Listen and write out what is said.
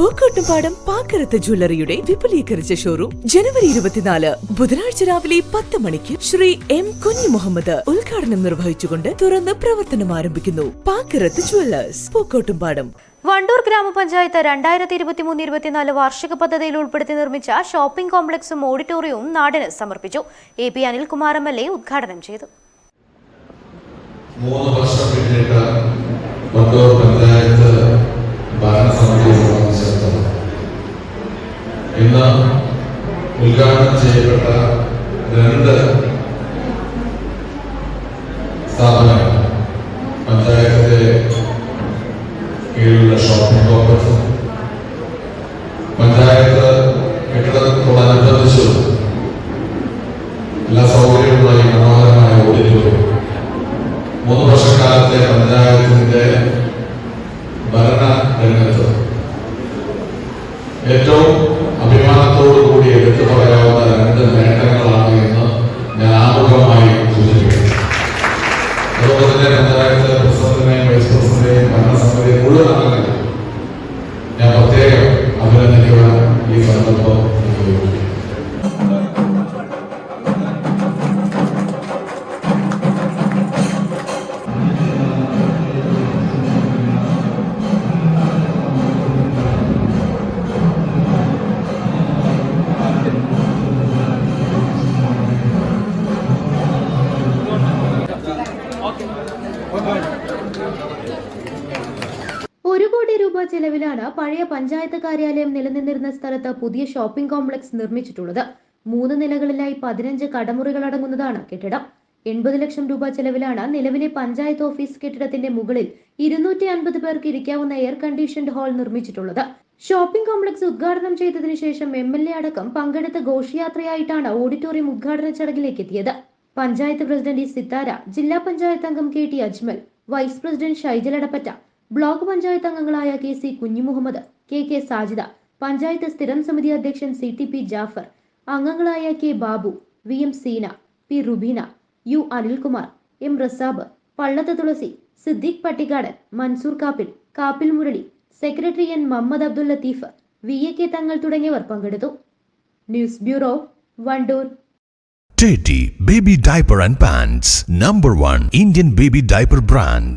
പൂക്കോട്ടുംപാടം പാക്കരത്ത് ജ്വല്ലറിയുടെ വിപുലീകരിച്ച ഷോറൂം ജനുവരി ഇരുപത്തിനാല് ബുധനാഴ്ച രാവിലെ പത്ത് മണിക്ക് ശ്രീ എം കുഞ്ഞു മുഹമ്മദ് ഉദ്ഘാടനം നിർവഹിച്ചുകൊണ്ട് തുറന്ന് പ്രവർത്തനം ആരംഭിക്കുന്നു. പാക്കരത്ത് ജ്വല്ലേഴ്സ് പൂക്കോട്ടുംപാടം. വണ്ടൂർ ഗ്രാമപഞ്ചായത്ത് രണ്ടായിരത്തി ഇരുപത്തിമൂന്ന് ഇരുപത്തിനാല് വാർഷിക പദ്ധതിയിൽ ഉൾപ്പെടുത്തി നിർമ്മിച്ച ഷോപ്പിംഗ് കോംപ്ലക്സും ഓഡിറ്റോറിയവും നാടിന് സമർപ്പിച്ചു. A P Anilkumar M L A ഉദ്ഘാടനം ചെയ്തു. മൂന്ന് വർഷം പിന്നിട്ട് വണ്ടൂർ പഞ്ചായത്ത് ഇന്ന് ഉദ്ഘാടനം ചെയ്യപ്പെട്ട രണ്ട് സ്ഥാപനങ്ങൾ. പഞ്ചായത്തിന്റെ കീഴിലുള്ള ഷോപ്പിംഗ് കോംപ്ലക്സ്. പഞ്ചായത്ത് കെട്ടിടത്തോടനുബന്ധിച്ച് എല്ലാ സൗകര്യങ്ങളുമായി മനോഹരമായ ഓഡിറ്റോറിയം മൂന്ന് വർഷക്കാലത്തെ പഞ്ചായത്തിന്റെ ഭരണ രംഗത്ത് ഏറ്റവും như vậy là tốt Okay. കോടി രൂപ ചെലവിലാണ് പഴയ പഞ്ചായത്ത് കാര്യാലയം നിലനിന്നിരുന്ന സ്ഥലത്ത് പുതിയ ഷോപ്പിംഗ് കോംപ്ലക്സ് നിർമ്മിച്ചിട്ടുള്ളത്. മൂന്ന് നിലകളിലായി പതിനഞ്ച് കടമുറികൾ അടങ്ങുന്നതാണ് കെട്ടിടം. എൺപത് ലക്ഷം രൂപ ചെലവിലാണ് നിലവിലെ പഞ്ചായത്ത് ഓഫീസ് കെട്ടിടത്തിന്റെ മുകളിൽ ഇരുന്നൂറ്റി അൻപത് പേർക്ക് ഇരിക്കാവുന്ന എയർ കണ്ടീഷൻഡ് ഹാൾ നിർമ്മിച്ചിട്ടുള്ളത്. ഷോപ്പിംഗ് കോംപ്ലക്സ് ഉദ്ഘാടനം ചെയ്തതിനു ശേഷം എം എൽ എ അടക്കം പങ്കെടുത്ത ഘോഷയാത്രയായിട്ടാണ് ഓഡിറ്റോറിയം ഉദ്ഘാടന ചടങ്ങിലേക്ക് എത്തിയത്. പഞ്ചായത്ത് പ്രസിഡന്റ് സിത്താര ജില്ലാ പഞ്ചായത്ത് അംഗം K T Ajmal vice president Shaijal Edappatta block panchayat അംഗങ്ങളായ K C Kunjumuhammad K K Sajida panchayat സ്ഥിരം സമിതി അധ്യക്ഷൻ സി ടി പി ജാഫർ അംഗങ്ങളായ K Babu V M Seena P Rubeena U Anilkumar M Rasab Pallath Thulasi Siddique Pattikkadan Mansoor Kappil Kappil Murali secretary N Muhammad Abdul Latheef V A K Thangal തുടങ്ങിയവർ പങ്കെടുത്തു news bureau Wandoor Teddy Baby Diaper and Pants, number one Indian baby diaper brand.